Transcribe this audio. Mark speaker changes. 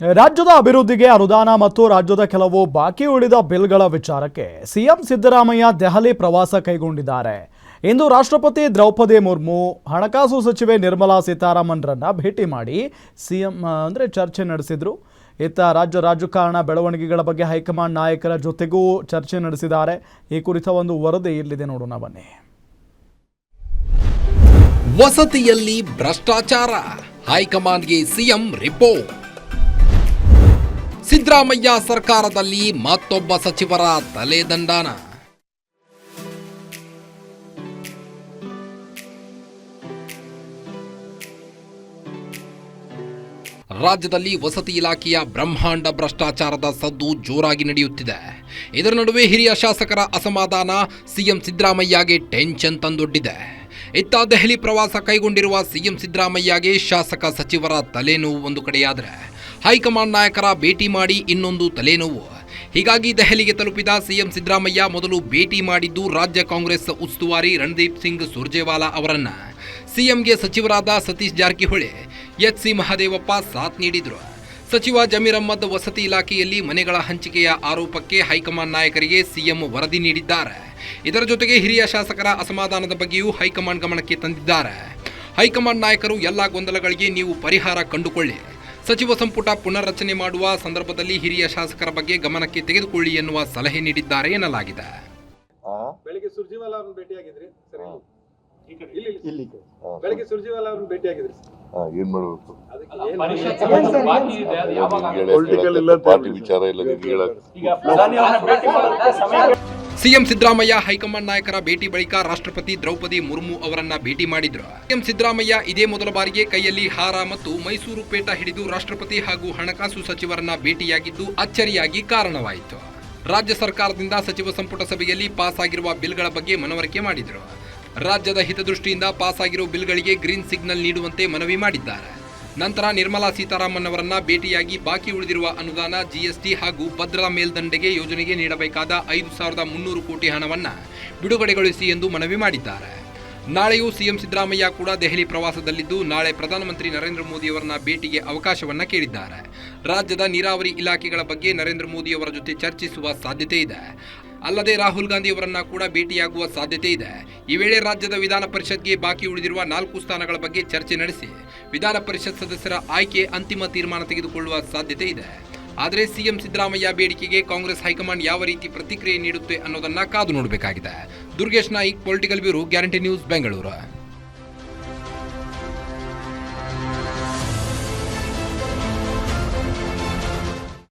Speaker 1: ರಾಜ್ಯದ ಅಭಿವೃದ್ಧಿಗೆ ಅನುದಾನ ಮತ್ತು ರಾಜ್ಯದ ಕೆಲವು ಬಾಕಿ ಉಳಿದ ಬಿಲ್ಗಳ ವಿಚಾರಕ್ಕೆ ಸಿಎಂ ಸಿದ್ದರಾಮಯ್ಯ ದೆಹಲಿ ಪ್ರವಾಸ ಕೈಗೊಂಡಿದ್ದಾರೆ. ಇಂದು ರಾಷ್ಟ್ರಪತಿ ದ್ರೌಪದಿ ಮುರ್ಮು, ಹಣಕಾಸು ಸಚಿವೆ ನಿರ್ಮಲಾ ಸೀತಾರಾಮನ್ರನ್ನ ಭೇಟಿ ಮಾಡಿ ಸಿಎಂ ಅಂದರೆ ಚರ್ಚೆ ನಡೆಸಿದ್ರು. ಇತ್ತ ರಾಜ್ಯ ರಾಜಕಾರಣ ಬೆಳವಣಿಗೆಗಳ ಬಗ್ಗೆ ಹೈಕಮಾಂಡ್ ನಾಯಕರ ಜೊತೆಗೂ ಚರ್ಚೆ ನಡೆಸಿದ್ದಾರೆ. ಈ ಕುರಿತ ಒಂದು ವರದಿ ಇಲ್ಲಿದೆ ನೋಡೋಣ ಬನ್ನಿ.
Speaker 2: ವಸತಿಯಲ್ಲಿ ಭ್ರಷ್ಟಾಚಾರ. ಹೈಕಮಾಂಡ್ಗೆ ಸಿಎಂ ರಿಪೋರ್ಟ್. ಸಿದ್ದರಾಮಯ್ಯ ಸರ್ಕಾರದಲ್ಲಿ ಮತ್ತೊಬ್ಬ ಸಚಿವರ ತಲೆದಂಡಾನ ರಾಜ್ಯದಲ್ಲಿ ವಸತಿ ಇಲಾಖೆಯ ಬ್ರಹ್ಮಾಂಡ ಭ್ರಷ್ಟಾಚಾರದ ಸದ್ದು ಜೋರಾಗಿ ನಡೆಯುತ್ತಿದೆ. ಇದರ ನಡುವೆ ಹಿರಿಯ ಶಾಸಕರ ಅಸಮಾಧಾನ ಸಿಎಂ ಸಿದ್ದರಾಮಯ್ಯಗೆ ಟೆನ್ಷನ್ ತಂದೊಡ್ಡಿದೆ. ಇತ್ತ ದೆಹಲಿ ಪ್ರವಾಸ ಕೈಗೊಂಡಿರುವ ಸಿಎಂ ಸಿದ್ದರಾಮಯ್ಯಗೆ ಶಾಸಕ ಸಚಿವರ ತಲೆನೋವು ಒಂದು ಕಡೆಯಾದರೆ ಹೈಕಮಾಂಡ್ ನಾಯಕರ ಭೇಟಿ ಮಾಡಿ ಇನ್ನೊಂದು ತಲೆನೋವು. ಹೀಗಾಗಿ ದೆಹಲಿಗೆ ತಲುಪಿದ ಸಿಎಂ ಸಿದ್ದರಾಮಯ್ಯ ಮೊದಲು ಭೇಟಿ ಮಾಡಿದ್ದು ರಾಜ್ಯ ಕಾಂಗ್ರೆಸ್ ಉಸ್ತುವಾರಿ ರಣದೀಪ್ ಸಿಂಗ್ ಸುರ್ಜೇವಾಲಾ ಅವರನ್ನ. ಸಿಎಂಗೆ ಸಚಿವರಾದ ಸತೀಶ್ ಜಾರಕಿಹೊಳಿ ಎಚ್ ಸಿ ಮಹದೇವಪ್ಪ ಸಾಥ್ ನೀಡಿದರು. ಸಚಿವ ಜಮೀರ್ ಅಹ್ಮದ್ ವಸತಿ ಇಲಾಖೆಯಲ್ಲಿ ಮನೆಗಳ ಹಂಚಿಕೆಯ ಆರೋಪಕ್ಕೆ ಹೈಕಮಾಂಡ್ ನಾಯಕರಿಗೆ ಸಿಎಂ ವರದಿ ನೀಡಿದ್ದಾರೆ. ಇದರ ಜೊತೆಗೆ ಹಿರಿಯ ಶಾಸಕರ ಅಸಮಾಧಾನದ ಬಗ್ಗೆಯೂ ಹೈಕಮಾಂಡ್ ಗಮನಕ್ಕೆ ತಂದಿದ್ದಾರೆ. ಹೈಕಮಾಂಡ್ ನಾಯಕರು ಎಲ್ಲ ಗೊಂದಲಗಳಿಗೆ ನೀವು ಪರಿಹಾರ ಕಂಡುಕೊಳ್ಳಿ. ಸಚಿವ ಸಂಪುಟ ಪುನರ್ರಚನೆ ಮಾಡುವ ಸಂದರ್ಭದಲ್ಲಿ ಹಿರಿಯ ಶಾಸಕರ ಬಗ್ಗೆ ಗಮನಕ್ಕೆ ತೆಗೆದುಕೊಳ್ಳಿ ಎನ್ನುವ ಸಲಹೆ ನೀಡಿದ್ದಾರೆ ಎನ್ನಲಾಗಿದೆ.
Speaker 3: ಆ?
Speaker 4: ಬೆಳಿಗ್ಗೆ ಸುರ್ಜಿವಾಲ ಅವ್ರನ್ನ ಭೇಟಿಯಾಗಿದ್ರಿ ಸರ್. ಇಲ್ಲಿ? ಇಲ್ಲಿ ಬೆಳಿಗ್ಗೆ ಸುರ್ಜಿವಾಲ ಅವ್ರನ್ನ ಭೇಟಿಯಾಗಿದ್ರಿ
Speaker 3: ಏನ್ ಮಾಡ್ಬೇಕು?
Speaker 4: ಇಲ್ಲ.
Speaker 3: ವಿಚಾರ ಇಲ್ಲ ನಿಮ್ಗೆ ಹೇಳಕ್
Speaker 5: ಈಗ ಪ್ರಧಾನಿಯವರನ್ನ ಭೇಟಿ ಮಾಡೋದಕ್ಕೆ ಸಮಯ
Speaker 2: ಸಿಎಂ ಸಿದ್ದರಾಮಯ್ಯ, ಹೈಕಮಾಂಡ್ ನಾಯಕರ ಭೇಟಿ ಬಳಿಕ ರಾಷ್ಟ್ರಪತಿ ದ್ರೌಪದಿ ಮುರ್ಮು ಅವರನ್ನ ಭೇಟಿ ಮಾಡಿದ್ರು. ಸಿಎಂ ಸಿದ್ದರಾಮಯ್ಯ ಇದೇ ಮೊದಲ ಬಾರಿಗೆ ಕೈಯಲ್ಲಿ ಹಾರ ಮತ್ತು ಮೈಸೂರು ಪೇಟ ಹಿಡಿದು ರಾಷ್ಟ್ರಪತಿ ಹಾಗೂ ಹಣಕಾಸು ಸಚಿವರನ್ನ ಭೇಟಿಯಾಗಿದ್ದು ಅಚ್ಚರಿಯಾಗಿ ಕಾರಣವಾಯಿತು. ರಾಜ್ಯ ಸರ್ಕಾರದಿಂದ ಸಚಿವ ಸಂಪುಟ ಸಭೆಯಲ್ಲಿ ಪಾಸ್ ಆಗಿರುವ ಬಿಲ್ಗಳ ಬಗ್ಗೆ ಮನವರಿಕೆ ಮಾಡಿದರು. ರಾಜ್ಯದ ಹಿತದೃಷ್ಟಿಯಿಂದ ಪಾಸ್ ಆಗಿರುವ ಬಿಲ್ಗಳಿಗೆ ಗ್ರೀನ್ ಸಿಗ್ನಲ್ ನೀಡುವಂತೆ ಮನವಿ ಮಾಡಿದ್ದಾರೆ. ನಂತರ ನಿರ್ಮಲಾ ಸೀತಾರಾಮನ್ ಅವರನ್ನ ಭೇಟಿಯಾಗಿ ಬಾಕಿ ಉಳಿದಿರುವ ಅನುದಾನ ಜಿಎಸ್ಟಿ ಹಾಗೂ ಭದ್ರತಾ ಮೇಲ್ದಂಡೆಗೆ ಯೋಜನೆಗೆ ನೀಡಬೇಕಾದ ಐದು ಸಾವಿರದ ಮುನ್ನೂರು ಕೋಟಿ ಹಣವನ್ನ ಬಿಡುಗಡೆಗೊಳಿಸಿ ಎಂದು ಮನವಿ ಮಾಡಿದ್ದಾರೆ. ನಾಳೆಯೂ ಸಿಎಂ ಸಿದ್ದರಾಮಯ್ಯ ಕೂಡ ದೆಹಲಿ ಪ್ರವಾಸದಲ್ಲಿದ್ದು, ನಾಳೆ ಪ್ರಧಾನಮಂತ್ರಿ ನರೇಂದ್ರ ಮೋದಿ ಅವರನ್ನ ಭೇಟಿಗೆ ಅವಕಾಶವನ್ನ ಕೇಳಿದ್ದಾರೆ. ರಾಜ್ಯದ ನೀರಾವರಿ ಇಲಾಖೆಗಳ ಬಗ್ಗೆ ನರೇಂದ್ರ ಮೋದಿ ಅವರ ಜೊತೆ ಚರ್ಚಿಸುವ ಸಾಧ್ಯತೆ ಇದೆ. ಅಲ್ಲದೆ ರಾಹುಲ್ ಗಾಂಧಿ ಅವರನ್ನ ಕೂಡ ಭೇಟಿಯಾಗುವ ಸಾಧ್ಯತೆ ಇದೆ. ಈ ವೇಳೆ ರಾಜ್ಯದ ವಿಧಾನ ಪರಿಷತ್ಗೆ ಬಾಕಿ ಉಳಿದಿರುವ ನಾಲ್ಕು ಸ್ಥಾನಗಳ ಬಗ್ಗೆ ಚರ್ಚೆ ನಡೆಸಿ, ವಿಧಾನ ಪರಿಷತ್ ಸದಸ್ಯರ ಆಯ್ಕೆ ಅಂತಿಮ ತೀರ್ಮಾನ ತೆಗೆದುಕೊಳ್ಳುವ ಸಾಧ್ಯತೆ ಇದೆ. ಆದರೆ ಸಿಎಂ ಸಿದ್ದರಾಮಯ್ಯ ಬೇಡಿಕೆಗೆ ಕಾಂಗ್ರೆಸ್ ಹೈಕಮಾಂಡ್ ಯಾವ ರೀತಿ ಪ್ರತಿಕ್ರಿಯೆ ನೀಡುತ್ತೆ ಅನ್ನೋದನ್ನ ಕಾದು ನೋಡಬೇಕಾಗಿದೆ. Durgesh Naik, political bureau, guarantee news, Bengaluru.